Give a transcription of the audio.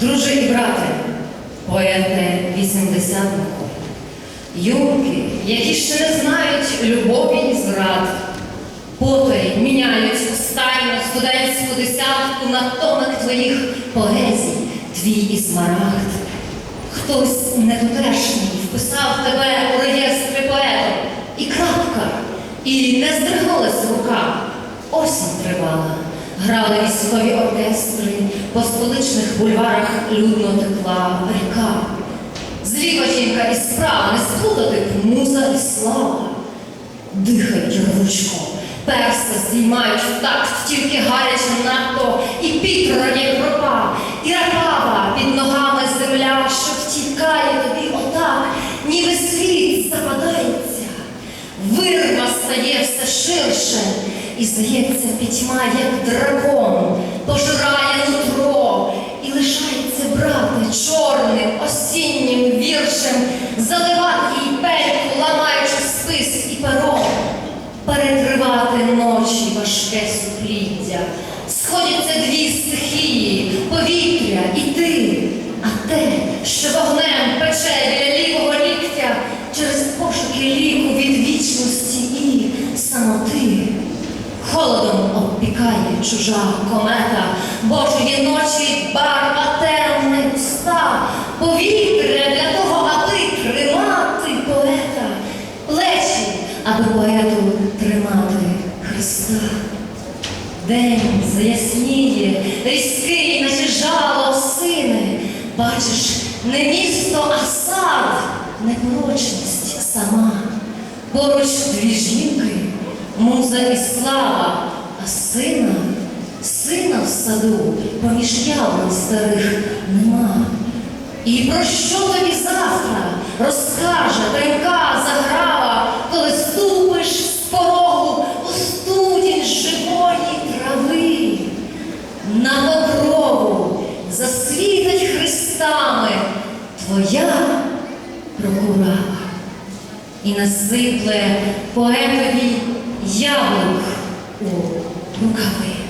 Друже і брате, поете вісімдесятнику, юнки, які ще не знають любові і зрад, потай міняють останню студентську десятку на томик твоїх поезій, твій і смарагд. Хтось недотешній вписав тебе у реєстри поетів, і крапка, і не здригнулась рука. Осінь тривала, грали військові оркестри, по столичних бульварах людно текла ріка. Зліва жінка і справа не сплутати муза і слава. Дихають рвучко, перса здіймають в такт, тільки гаряче надто, і пітрає кропа, і рапава під ногами земля, що втікає тобі отак, ніби світ западається. Вирва стає все ширше, і здається, пітьма, як дракон, пожирає нутро, і лишається брати чорним осіннім віршем, заливати їй пельку, ламаючи спис і перо, перекривати ночі важке супліддя. Сходяться дві стихії, повітря і ти, а те, що вогнем Холодом чужа комета, Божої ночі барва темне уста, повітря для того, аби тримати поета, плечі, аби поету тримати Христа. День заясніє, різкий, наче жало сине. Бачиш, не місто, а сад, непорочність сама. Поруч дві жінки, муза і слава, сина, сина в саду, поміж яблунь старих нема. І про що тобі завтра розкаже тремка заграва, коли ступиш з порогу у студінь живої трави? На покрову засвітить хрестами твоя прокурава і насипле поетові яблук у 好可爱。